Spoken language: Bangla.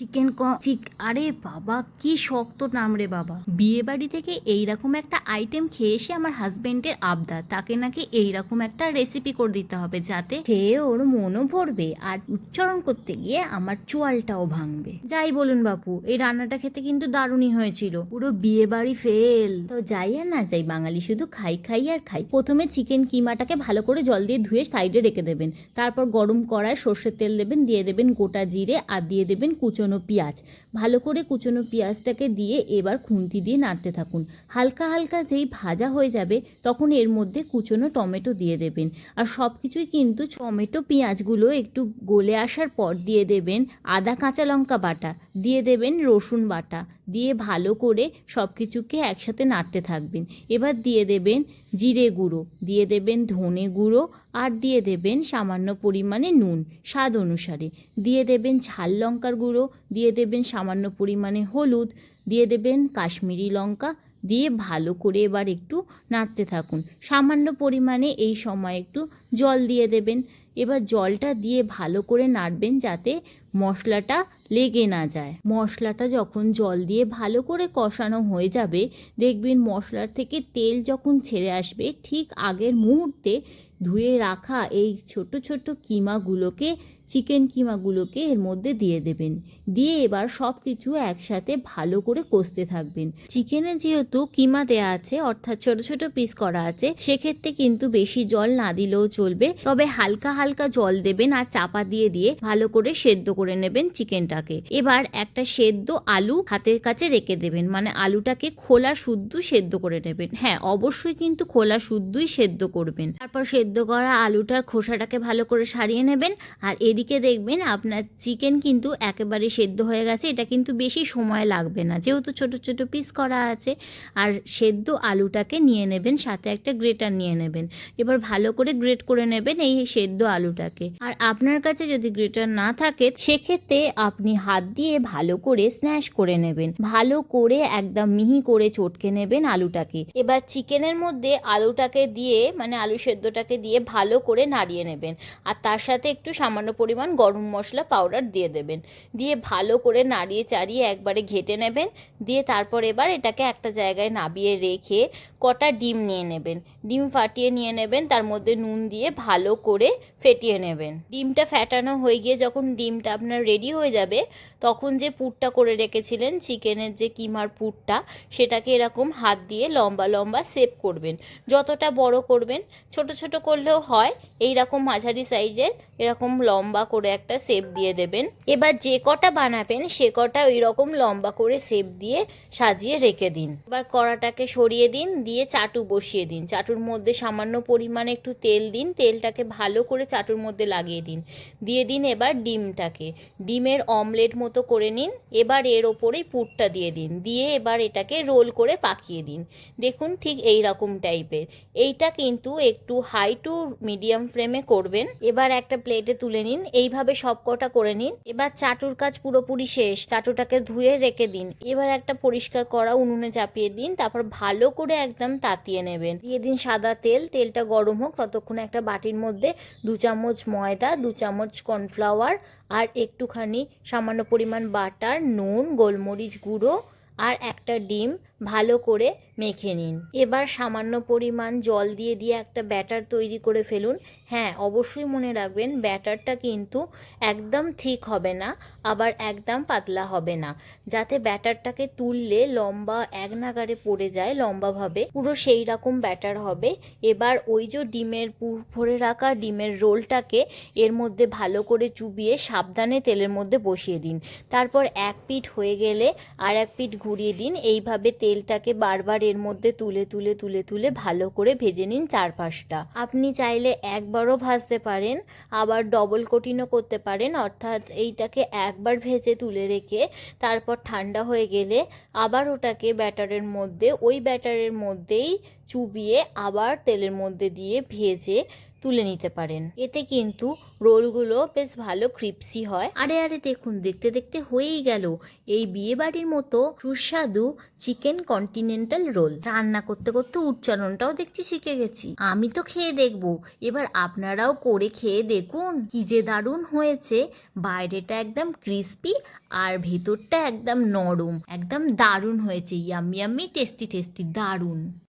চিকেন চিক, আরে বাবা, কি শক্ত নাম রে বাবা। বিয়ে বাড়ি থেকে এইরকম একটা আইটেম খেয়ে এসে আমার হাজবেন্ডের আবদার। তাকে নাকি এইরকম একটা রেসিপি করে দিতে হবে যাতে খেয়ে ওর মনও ভরবে আর উচ্চারণ করতে গিয়ে আমার চোয়ালটাও ভাঙবে। যাই বলুন বাপু, এই রান্নাটা খেতে কিন্তু দারুণই হয়েছিল। পুরো বিয়ে বাড়ি ফেল তো যাই আর না যাই, বাঙালি শুধু খাই খাই আর খাই। প্রথমে চিকেন কিমাটাকে ভালো করে জল দিয়ে ধুয়ে সাইডে রেখে দেবেন। তারপর গরম কড়ায় সর্ষের তেল দেবেন, দিয়ে দেবেন গোটা জিরে আর দিয়ে দেবেন কুচনো পেঁয়াজ। ভালো করে কুচনো পেঁয়াজটাকে দিয়ে এবার খুন্তি দিয়ে নাড়তে থাকুন। হালকা হালকা যেই ভাজা হয়ে যাবে, তখন এর মধ্যে কুচনো টমেটো দিয়ে দেবেন। আর সব কিছুই কিন্তু টমেটো পেঁয়াজগুলো একটু গলে আসার পর দিয়ে দেবেন আদা কাঁচা লঙ্কা বাটা, দিয়ে দেবেন রসুন বাটা। দিয়ে ভালো করে সব কিছুকে একসাথে নাড়তে থাকবেন। এবার দিয়ে দেবেন জিরে গুঁড়ো, দিয়ে দেবেন ধনে গুঁড়ো আর দিয়ে দেবেন সামান্য পরিমাণে নুন স্বাদ অনুসারে। দিয়ে দেবেন ঝাল লঙ্কার গুঁড়ো, দিয়ে দেবেন সামান্য পরিমাণে হলুদ, দিয়ে দেবেন কাশ্মীরি লঙ্কা, দিয়ে ভালো করে এবার একটু নাড়তে থাকুন। সামান্য পরিমাণে এই সময় একটু জল দিয়ে দেবেন। এবার জলটা দিয়ে ভালো করে নাড়বেন যাতে মশলাটা লেগে না যায়। মশলাটা যখন জল দিয়ে ভালো করে কষানো হয়ে যাবে, দেখবেন মশলার থেকে তেল যখন ছেড়ে আসবে, ঠিক আগের মুহূর্তে ধুয়ে রাখা এই ছোট ছোট কিমাগুলোকে, চিকেন কিমাগুলোকে এর মধ্যে দিয়ে দেবেন। দিয়ে এবার সব কিছু একসাথে ভালো করে কষতে থাকবেন। চিকেনে যেহেতু কিমা দেয়া আছে, অর্থাৎ ছোট ছোট পিস করা আছে, সেক্ষেত্রে কিন্তু বেশি জল না দিলেও চলবে। তবে হালকা হালকা জল দেবেন আর চাপা দিয়ে দিয়ে ভালো করে সেদ্ধ করে নেবেন চিকেনটাকে। এবার একটা সেদ্ধ আলু হাতের কাছে রেখে দেবেন মানে আলুটাকে খোলা শুদ্ধ সেদ্ধ করে নেবেন। হ্যাঁ অবশ্যই কিন্তু খোলা শুদ্ধই সেদ্ধ করবেন। তারপর সেদ্ধ করা আলুটার খোসাটাকে ভালো করে সারিয়ে নেবেন। আর এদিকে দেখবেন আপনার চিকেন কিন্তু একেবারে সেদ্ধ হয়ে গেছে। এটা কিন্তু বেশি সময় লাগবে না। যেহেতু ছোট ছোট পিস করা আছে, আর সেদ্ধ আলুটাকে নিয়ে নেবেন, সাথে একটা গ্রেটার নিয়ে নেবেন। এবার ভালো করে গ্রেট করে নেবেন এই সেদ্ধ আলুটাকে। আর আপনার কাছে যদি গ্রেটার না থাকে, সেক্ষেত্রে আপনি হাত দিয়ে ভালো করে স্ন্যাশ করে নেবেন। ভালো করে একদম মিহি করে চটকে নেবেন আলুটাকে। এবার চিকেনের মধ্যে আলুটাকে দিয়ে মানে আলু সেদ্ধটাকে দিয়ে ভালো করে নাড়িয়ে নেবেন। আর তার সাথে একটু সামান্য পরিমাণ গরম মশলা পাউডার দিয়ে দেবেন। দিয়ে ভালো করে নাড়িয়ে চাড়িয়ে একবারে ঘেটে নেবেন। দিয়ে তারপর এবার এটাকে একটা জায়গায় নাবিয়ে রেখে কটা ডিম নিয়ে নেবেন। ডিম ফাটিয়ে নিয়ে নেবেন। তার মধ্যে নুন দিয়ে ভালো করে ফেটিয়ে নেবেন। ডিমটা ফ্যাটানো হয়ে গিয়ে যখন ডিমটা আপনার রেডি হয়ে যাবে, তখন যে পুরটা করে রেখেছিলেন, চিকেনের যে কিমার পুরটা, সেটাকে এরকম হাত দিয়ে লম্বা লম্বা সেপ করবেন। যতটা বড় করবেন, ছোট ছোট করলেও হয় এই রকম মাঝারি সাইজের এরকম লম্বা করে একটা শেপ দিয়ে দেবেন। এবার যে কটা বানাবেন, সে কটা ওই রকম লম্বা করে শেপ দিয়ে সাজিয়ে রেখে দিন। এবার কড়াটাকে সরিয়ে দিন, দিয়ে চাটু বসিয়ে দিন। চাটুর মধ্যে সামান্য পরিমাণে একটু তেল দিন, তেলটাকে ভালো করে চাটুর মধ্যে লাগিয়ে দিন। দিয়ে দিন এবার ডিমটাকে। ডিমের অমলেট মতো করে নিন। এবার এর ওপরেই পুরটা দিয়ে দিন। দিয়ে এবার এটাকে রোল করে পাকিয়ে দিন। দেখুন ঠিক এই রকম টাইপের। এইটা কিন্তু একটু হাই টু মিডিয়াম ফ্লেমে করবেন। এবার একটা প্লেটে তুলে নিন। এইভাবে সব কটা করে নিন। এবার চাটুর কাজ পুরোপুরি শেষ। চাটুটাকে ধুয়ে রেখে দিন। এবার একটা পরিষ্কার করা উনুনে চাপিয়ে দিন। তারপর ভালো করে একদম তাতিয়ে নেবেন। দিয়ে দিন সাদা তেল। তেলটা গরম হোক। ততক্ষণ একটা বাটির মধ্যে দু চামচ ময়দা দু চামচ কর্নফ্লাওয়ার আর একটুখানি সামান্য পরিমাণ বাটার, নুন, গোলমরিচ গুঁড়ো আর একটা ডিম ভালো করে মেখে নিন। এবার সামান্য পরিমাণ জল দিয়ে দিয়ে একটা ব্যাটার তৈরি করে ফেলুন। হ্যাঁ অবশ্যই মনে রাখবেন ব্যাটারটা কিন্তু একদম ঠিক হবে না, আবার একদম পাতলা হবে না। যাতে ব্যাটারটাকে তুললে লম্বা এক নাগারে পড়ে যায় লম্বাভাবে, পুরো সেই রকম ব্যাটার হবে। এবার ওই যে ডিমের পুর ভরে রাখা ডিমের রোলটাকে এর মধ্যে ভালো করে চুবিয়ে সাবধানে তেলের মধ্যে বসিয়ে দিন। তারপর এক পিঠ হয়ে গেলে আর এক পিঠ ঘুরিয়ে দিন। এইভাবে তেলটাকে বারবার এর মধ্যে তুলে তুলে তুলে তুলে ভালো করে ভেজে নিন চারপাশটা। আপনি চাইলে একবারও ভাজতে পারেন, আবার ডবল কোটিনও করতে পারেন, অর্থাৎ এইটাকে একবার ভেজে তুলে রেখে তারপর ঠান্ডা হয়ে গেলে আবার ওটাকে ব্যাটারের মধ্যে, ওই ব্যাটারের মধ্যেই চুবিয়ে আবার তেলের মধ্যে দিয়ে ভেজে তুলে নিতে পারেন। এতে কিন্তু রোলগুলো বেশ ভালো ক্রিপসি হয়। আরে আরে, দেখুন, দেখতে দেখতে হয়েই গেল এই বিয়ে বাড়ির মতো সুস্বাদু চিকেন কন্টিনেন্টাল রোল। রান্না করতে করতে উচ্চারণটাও দেখছি শিখে গেছি। আমি তো খেয়ে দেখব। এবার আপনারাও করে খেয়ে দেখুন কি যে দারুণ হয়েছে। বাইরেটা একদম ক্রিস্পি আর ভেতরটা একদম নরম। একদম দারুণ হয়েছে। ইয়াম্মি ইয়াম্মি, টেস্টি টেস্টি, দারুণ।